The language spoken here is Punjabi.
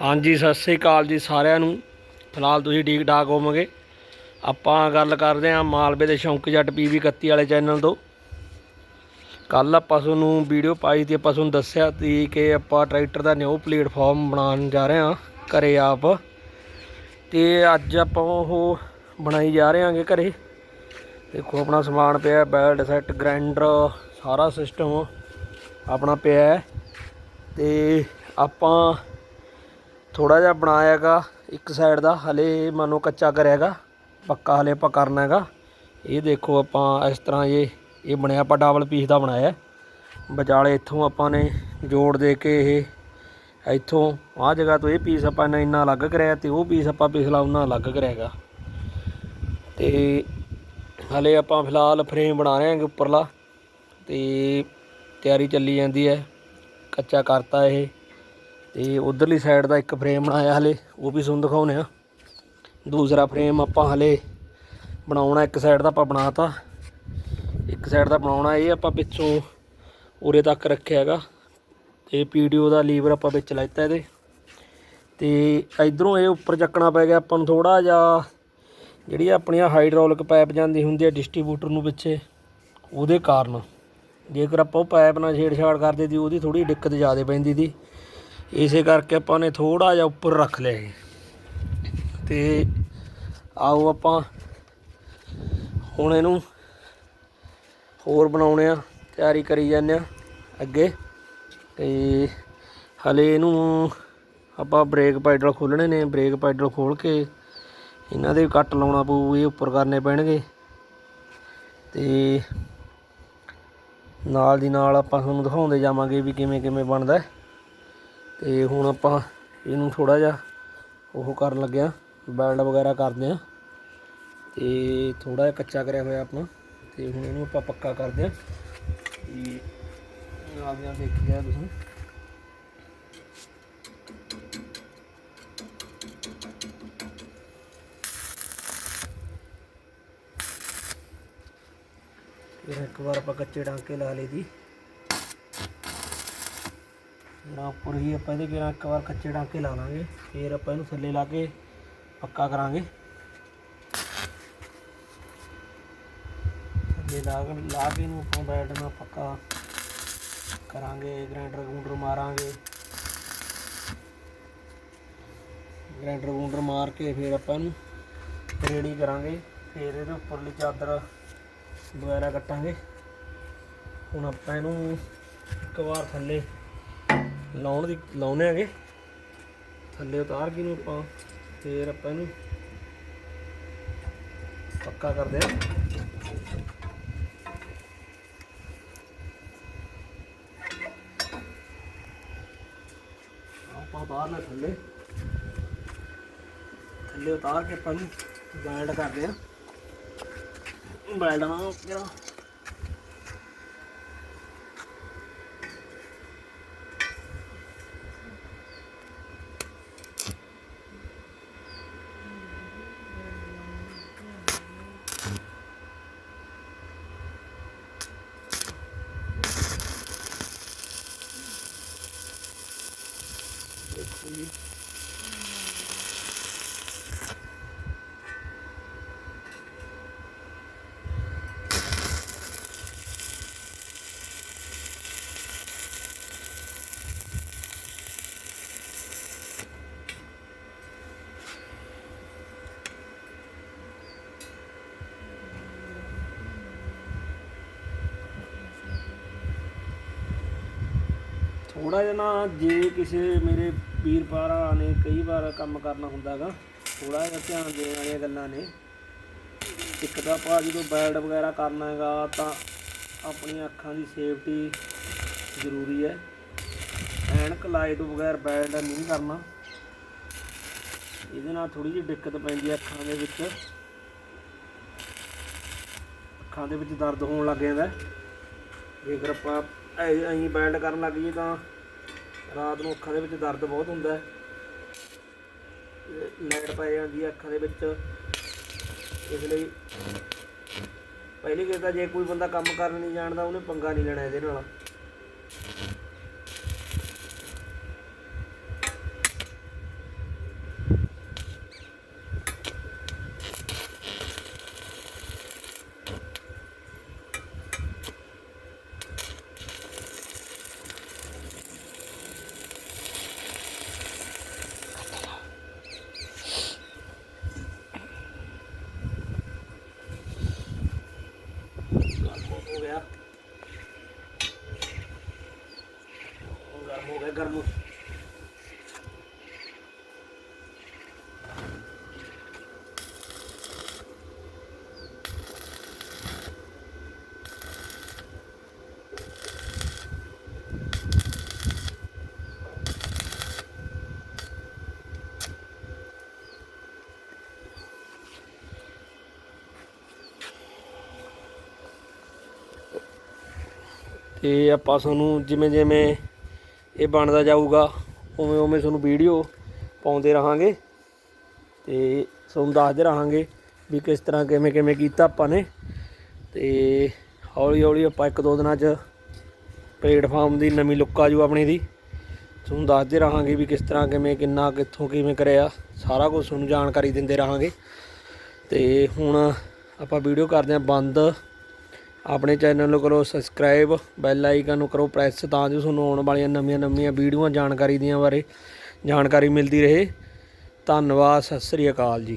ਹਾਂਜੀ, ਸਤਿ ਸ੍ਰੀ ਅਕਾਲ ਜੀ ਸਾਰਿਆਂ ਨੂੰ। ਫਿਲਹਾਲ ਤੁਸੀਂ ਠੀਕ ਠਾਕ ਹੋਵੋਗੇ? ਆਪਾਂ ਗੱਲ ਕਰਦੇ ਹਾਂ ਮਾਲਵੇ ਦੇ ਸ਼ੌਂਕ ਜੱਟ ਪੀਵੀ 31 ਵਾਲੇ ਚੈਨਲ ਤੋਂ। ਕੱਲ ਆਪਾਂ ਤੁਹਾਨੂੰ ਵੀਡੀਓ ਪਾਈ ਤੇ ਆਪਾਂ ਤੁਹਾਨੂੰ ਦੱਸਿਆ ਸੀ ਕਿ ਆਪਾਂ ਟਰੈਕਟਰ ਦਾ ਨਿਊ ਪਲੇਟਫਾਰਮ ਬਣਾਉਣ ਜਾ ਰਹੇ ਹਾਂ ਘਰੇ ਆਪ। ਤੇ ਅੱਜ ਆਪਾਂ ਉਹ ਬਣਾਈ ਜਾ ਰਹੇ ਹਾਂਗੇ ਘਰੇ। ਦੇਖੋ, ਆਪਣਾ ਸਮਾਨ ਪਿਆ, ਬੈਲਟ ਸੈੱਟ ਗ੍ਰਾਈਂਡਰ ਸਾਰਾ ਸਿਸਟਮ ਆਪਣਾ ਪਿਆ ਹੈ। ਤੇ ਆਪਾਂ ਥੋੜਾ ਜਿਹਾ ਬਣਾਇਆ ਬਣਾਇਆਗਾ ਇੱਕ ਸਾਈਡ ਦਾ, ਹਲੇ ਮੰਨੋ ਕੱਚਾ ਕਰਿਆ ਕਰਿਆਗਾ, ਪੱਕਾ ਹਲੇ ਆਪਾਂ ਕਰਨਾ ਹੈਗਾ। ਇਹ ਦੇਖੋ ਆਪਾਂ ਇਸ ਤਰ੍ਹਾਂ ਇਹ ਇਹ ਬਣਿਆ ਆਪਾਂ ਡਬਲ ਪੀਸ ਦਾ ਬਣਾਇਆ ਵਿਚਾਲੇ ਇੱਥੋਂ ਆਪਾਂ ਨੇ ਜੋੜ ਦੇ ਕੇ ਇਹ, ਇੱਥੋਂ ਆਹ ਜਗ੍ਹਾ ਤੋਂ ਇਹ ਪੀਸ ਆਪਾਂ ਨੇ ਇੰਨਾ ਅਲੱਗ ਕਰਿਆ ਤੇ ਉਹ ਪੀਸ ਆਪਾਂ ਪਿਛਲਾ ਉਹਨਾਂ ਅਲੱਗ ਕਰਿਆ ਕਰਿਆਗਾ। ਤੇ ਹਲੇ ਆਪਾਂ ਫਿਲਹਾਲ ਫਰੇਮ ਬਣਾ ਰਹੇ ਹਾਂਗੇ ਉੱਪਰਲਾ, ਤੇ ਤਿਆਰੀ ਚੱਲੀ ਜਾਂਦੀ ਹੈ। ਕੱਚਾ ਕਰਤਾ ਇਹ। ਤੇ ਉਧਰਲੀ ਸਾਈਡ ਦਾ ਇੱਕ ਫਰੇਮ ਬਣਾਇਆ ਹਲੇ, ਉਹ ਵੀ ਤੁਹਾਨੂੰ ਦਿਖਾਉਨੇ ਆ ਦੂਸਰਾ ਫਰੇਮ ਆਪਾਂ ਹਲੇ ਬਣਾਉਣਾ, ਇੱਕ ਸਾਈਡ ਦਾ ਆਪਾਂ ਬਣਾਤਾ। ਇੱਕ ਸਾਈਡ ਦਾ ਬਣਾਉਣਾ, ਇਹ ਆਪਾਂ ਪਿੱਛੋਂ ਉਰੇ ਤੱਕ ਰੱਖਿਆ ਹੈਗਾ। ਤੇ ਪੀਡੀਓ ਦਾ ਲੀਵਰ ਆਪਾਂ ਵਿੱਚ ਲਾਇਤਾ ਇਹਦੇ। ਤੇ ਇਧਰੋਂ ਇਹ ਉੱਪਰ ਚੱਕਣਾ ਪੈ ਗਿਆ ਆਪਾਂ ਨੂੰ ਥੋੜਾ ਜਿਹਾ, ਜਿਹੜੀ ਆਪਣੀਆਂ ਹਾਈਡ੍ਰੋਲਿਕ ਪਾਈਪ ਜਾਂਦੀ ਹੁੰਦੀ ਹੈ ਡਿਸਟ੍ਰੀਬਿਊਟਰ ਨੂੰ ਪਿੱਛੇ, ਉਹਦੇ ਕਾਰਨ। ਜੇਕਰ ਆਪਾਂ ਉਹ ਪਾਈਪ ਨਾਲ ਛੇੜਛਾੜ ਕਰਦੇ ਦੀ, ਉਹਦੀ ਥੋੜੀ ਦਿੱਕਤ ਜ਼ਿਆਦਾ ਪੈਂਦੀ ਦੀ। ਇਸੇ ਕਰਕੇ ਆਪਾਂ ਨੇ ਥੋੜਾ ਜਿਹਾ ਉੱਪਰ ਰੱਖ ਲਿਆ ਇਹ। ਤੇ ਆਓ ਆਪਾਂ ਹੁਣ ਇਹਨੂੰ ਹੋਰ ਬਣਾਉਣੇ ਆ, ਤਿਆਰੀ ਕਰੀ ਜਾਂਦੇ ਆ ਅੱਗੇ। ਤੇ ਹਲੇ ਇਹਨੂੰ ਆਪਾਂ ਬ੍ਰੇਕ ਪੈਡਲ ਖੋਲਣੇ ਨੇ ਬ੍ਰੇਕ ਪੈਡਲ ਖੋਲ ਕੇ ਇਹਨਾਂ ਦੇ ਕੱਟ ਲਾਉਣਾ ਪਊ, ਇਹ ਉੱਪਰ ਕਰਨੇ ਪੈਣਗੇ। ਤੇ ਨਾਲ ਦੀ ਨਾਲ ਆਪਾਂ ਤੁਹਾਨੂੰ ਦਿਖਾਉਂਦੇ ਜਾਵਾਂਗੇ ਵੀ ਕਿਵੇਂ ਕਿਵੇਂ ਬਣਦਾ। ਹੈ। ਤੇ ਹੁਣ ਆਪਾਂ ਇਹਨੂੰ ਥੋੜਾ ਜਿਹਾ ਉਹ ਕਰਨ ਲੱਗਿਆ ਬੈਲਡ ਵਗੈਰਾ ਕਰਦੇ ਆ ਤੇ ਥੋੜਾ ਜਿਹਾ ਕੱਚਾ ਕਰਿਆ ਹੋਇਆ ਆਪਣਾ, ਤੇ ਹੁਣ ਇਹਨੂੰ ਆਪਾਂ ਪੱਕਾ ਕਰਦੇ ਆ ਤੇ ਨਾਲ ਦੀ ਨਾਲ ਦੇਖੀ ਜਾਓ ਤੁਸੀਂ। ਫਿਰ ਇੱਕ ਵਾਰ ਆਪਾਂ ਕੱਚੇ ਟਾਂਕੇ ਲਾ ਲਏ ਦੀ ਜਿਹੜਾ ਉੱਪਰ ਹੀ ਆਪਾਂ ਇਹਦੇ ਕਿਹੜਾ ਇੱਕ ਵਾਰ ਕੱਚੇ ਟਾਂਕੇ ਲਾ ਲਾਂਗੇ, ਫਿਰ ਆਪਾਂ ਇਹਨੂੰ ਥੱਲੇ ਲਾ ਕੇ ਪੱਕਾ ਕਰਾਂਗੇ। ਥੱਲੇ ਲਾ ਕੇ ਲਾ ਕੇ ਇਹਨੂੰ ਆਪਾਂ ਬੈਲਟ ਨਾਲ ਪੱਕਾ ਕਰਾਂਗੇ ਗ੍ਰਾਈਂਡਰ ਗੂੰਡਰ ਮਾਰਾਂਗੇ। ਗ੍ਰਾਈਂਡਰ ਗੂੰਡਰ ਮਾਰ ਕੇ ਫਿਰ ਆਪਾਂ ਇਹਨੂੰ ਰੇੜੀ ਕਰਾਂਗੇ, ਫਿਰ ਇਹਦੇ ਉੱਪਰਲੀ ਚਾਦਰ ਵਗੈਰਾ ਕੱਟਾਂਗੇ। ਹੁਣ ਆਪਾਂ ਇਹਨੂੰ ਇੱਕ ਵਾਰ ਥੱਲੇ ਲਾਉਣ ਦੀ ਲਾਉਨੇ ਆਗੇ ਥੱਲੇ ਉਤਾਰ ਕੇ ਨੂੰ ਆਪਾਂ ਫੇਰ ਆਪਾਂ ਇਹਨੂੰ ਪੱਕਾ ਕਰਦੇ ਆ ਆਪਾਂ ਉਤਾਰ ਲੈ ਥੱਲੇ। ਥੱਲੇ ਉਤਾਰ ਕੇ ਆਪਾਂ ਨੂੰ ਬੈਲਡ ਕਰਦੇ ਆ ਬੈਲਡ ਨਾ ਕਿਹੜਾ ਦੇਖੋ ਜੀ। ਥੋੜਾ ਜਿਹਾ ਨਾ ਜੇ ਕਿਸੇ ਮੇਰੇ ਵੀਰ ਭਰਾ ਨੇ ਕਈ ਵਾਰ ਕੰਮ ਕਰਨਾ ਹੁੰਦਾਗਾ। ਥੋੜਾ ਜਿਹਾ ਧਿਆਨ ਦੇਣ ਵਾਲੀਆਂ ਗੱਲਾਂ ਨੇ। ਇੱਕ ਤਾਂ ਆਪਾਂ ਜਦੋਂ ਬੈਲਡ ਵਗੈਰਾ ਕਰਨਾ ਹੈਗਾ, ਤਾਂ ਆਪਣੀਆਂ ਅੱਖਾਂ ਦੀ ਸੇਫਟੀ ਜ਼ਰੂਰੀ ਹੈ। ਐਨਕ ਲਾਏ ਤੋਂ ਬਗੈਰ ਬੈਲਡ ਨਹੀਂ ਕਰਨਾ। ਇਹਦੇ ਨਾਲ ਥੋੜੀ ਜਿਹੀ ਦਿੱਕਤ ਪੈਂਦੀ ਹੈ ਅੱਖਾਂ ਦੇ ਵਿੱਚ। ਅੱਖਾਂ ਦੇ ਵਿੱਚ ਦਰਦ ਹੋਣ ਲੱਗ ਜਾਂਦਾ ਜੇਕਰ ਆਪਾਂ ਐਂ ਬੈਲਡ ਕਰਨ ਲੱਗ ਜਾਈਏ ਤਾਂ ਰਾਤ ਨੂੰ ਅੱਖਾਂ ਦੇ ਵਿੱਚ ਦਰਦ ਬਹੁਤ ਹੁੰਦਾ ਹੈ। ਲਾਈਟ ਪੈ ਜਾਂਦੀ ਹੈ ਅੱਖਾਂ ਦੇ ਵਿੱਚ। ਇਸ ਲਈ ਪਹਿਲੀ ਗੱਲ ਤਾਂ ਜੇ ਕੋਈ ਬੰਦਾ ਕੰਮ ਕਰਨ ਨਹੀਂ ਜਾਣਦਾ, ਉਹਨੇ ਪੰਗਾ ਨਹੀਂ ਲੈਣਾ ਇਹਦੇ ਨਾਲ। ਗਿਆ। ਗਰਮ ਹੋ ਗਿਆ ਗਰਮ ਤੇ ਆਪਾਂ ਤੁਹਾਨੂੰ ਜਿਵੇਂ ਜਿਵੇਂ ਇਹ ਬਣਦਾ ਜਾਊਗਾ, ਉਵੇਂ ਉਵੇਂ ਤੁਹਾਨੂੰ ਵੀਡੀਓ ਪਾਉਂਦੇ ਰਹਾਂਗੇ ਤੇ ਤੁਹਾਨੂੰ ਦੱਸਦੇ ਰਹਾਂਗੇ ਵੀ ਕਿਸ ਤਰ੍ਹਾਂ ਕਿਵੇਂ ਕਿਵੇਂ ਕੀਤਾ ਆਪਾਂ ਨੇ। ਤੇ ਹੌਲੀ ਹੌਲੀ ਆਪਾਂ ਇੱਕ ਦੋ ਦਿਨਾਂ 'ਚ ਪਲੇਟਫਾਰਮ ਦੀ ਨਵੀਂ ਲੁੱਕ ਆ ਜੂ ਆਪਣੀ ਦੀ। ਤੁਹਾਨੂੰ ਦੱਸਦੇ ਰਹਾਂਗੇ ਵੀ ਕਿਸ ਤਰ੍ਹਾਂ ਕਿਵੇਂ, ਕਿੰਨਾ, ਕਿੱਥੋਂ ਕਿਵੇਂ ਕਰਿਆ, ਸਾਰਾ ਕੁਝ ਤੁਹਾਨੂੰ ਜਾਣਕਾਰੀ ਦਿੰਦੇ ਰਹਾਂਗੇ। ਤੇ ਹੁਣ ਆਪਾਂ ਵੀਡੀਓ ਕਰਦੇ ਹਾਂ ਬੰਦ। ਆਪਣੇ ਚੈਨਲ ਨੂੰ ਕਰੋ ਸਬਸਕ੍ਰਾਈਬ, ਬੈਲ ਆਈਕਨ ਨੂੰ ਕਰੋ ਪ੍ਰੈਸ ਤਾਂ ਜੋ ਤੁਹਾਨੂੰ ਆਉਣ ਵਾਲੀਆਂ ਨਵੀਆਂ ਨਵੀਆਂ ਵੀਡੀਓਆਂ ਜਾਣਕਾਰੀ ਦੀਆਂ ਬਾਰੇ ਜਾਣਕਾਰੀ ਮਿਲਦੀ ਰਹੇ। ਧੰਨਵਾਦ, ਸਤਿ ਸ੍ਰੀ ਅਕਾਲ ਜੀ।